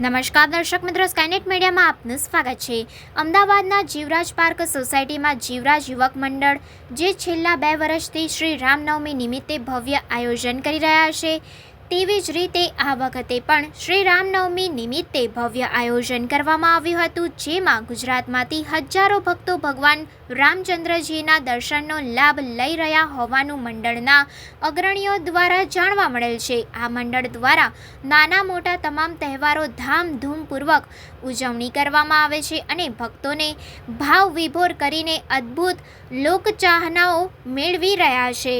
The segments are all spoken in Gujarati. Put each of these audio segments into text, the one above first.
નમસ્કાર, દર્શક મિત્રો. સ્કાયનેટ મીડિયામાં આપનું સ્વાગત છે. અમદાવાદના જીવરાજ પાર્ક સોસાયટીમાં જીવરાજ યુવક મંડળ, જે છેલ્લા બે વર્ષથી શ્રી રામનવમી નિમિત્તે ભવ્ય આયોજન કરી રહ્યા છે. તેવી જ રીતે આ વખતે પણ શ્રી રામનવમી નિમિત્તે ભવ્ય આયોજન કરવામાં આવ્યું હતું, જેમાં ગુજરાતમાંથી હજારો ભક્તો ભગવાન રામચંદ્રજીના દર્શનનો લાભ લઈ રહ્યા હોવાનું મંડળના અગ્રણીઓ દ્વારા જાણવા મળેલ છે. આ મંડળ દ્વારા નાના મોટા તમામ તહેવારો ધામધૂમપૂર્વક ઉજવણી કરવામાં આવે છે અને ભક્તોને ભાવ વિભોર કરીને અદ્ભુત લોકચાહનાઓ મેળવી રહ્યા છે.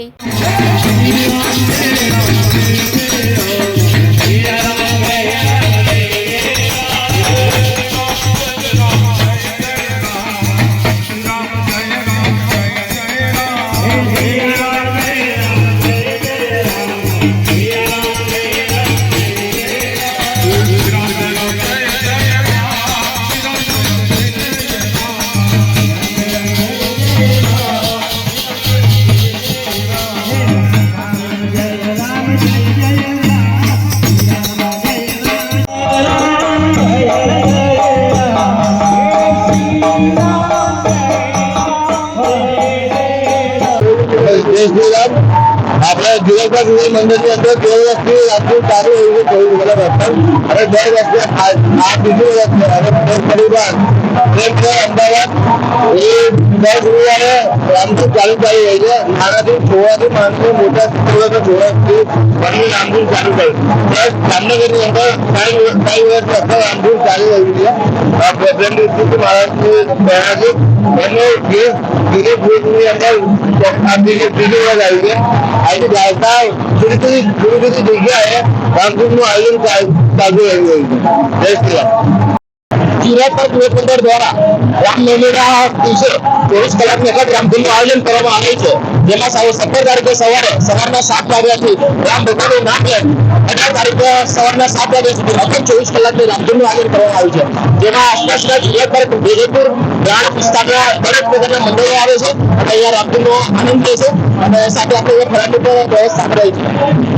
જય આપણે જીવનભાઈ વિજય મંદિરની અંદર બે વર્ષથી રાજ્ય ચાલુ એવું ચોવીસ કલાક અને બે વર્ષે આ બીજું વર્ષ પરિવાર એક અમદાવાદ, એ દર ગુરુવારે રામધૂન ચાલુ ચાલુ રહી છે. નાનાથી છોડાથી માણસથી મોટા છોડાથી છોડાથી બંને રામધૂન ચાલુ થઈ બસ, જામનગરની અંદર ફાઈવ વર્ષ સાઠ વર્ષ અત્યારે રામધૂન ચાલી રહ્યું છે. શ્રી મહારાજની પહેલાથી એમનો જે ધીરે ધીરેની અંદર આ બીજી બીજી આવી છે. આજે જુદી જુદી જુદી જુદી જગ્યાએ રામધૂનનું આયોજન ચાલુ રહ્યું છે. જય શ્રી રામ. મંડળ દ્વારા રામનવમીના દિવસે ચોવીસ કલાકની વખત રામધૂનનું આયોજન કરવામાં આવે છે. જેમાં સાવ સત્તર તારીખે સવારે સવારના સાત વાગ્યાથી રામ ભગવાનનું નામ લે અઢાર તારીખે સવારના સાત વાગ્યા સુધી અખંડ ચોવીસ કલાકની રામધૂનનું આયોજન કરવામાં આવ્યું છે. જેમાં આસપાસના પર વિજયપુર દરેક મંડળો આવે છે. અને અહીંયા રામધૂનનો આનંદ લે છે. અને સાથે આપણે પણ વ્યવસ્થા કરાઈ છે.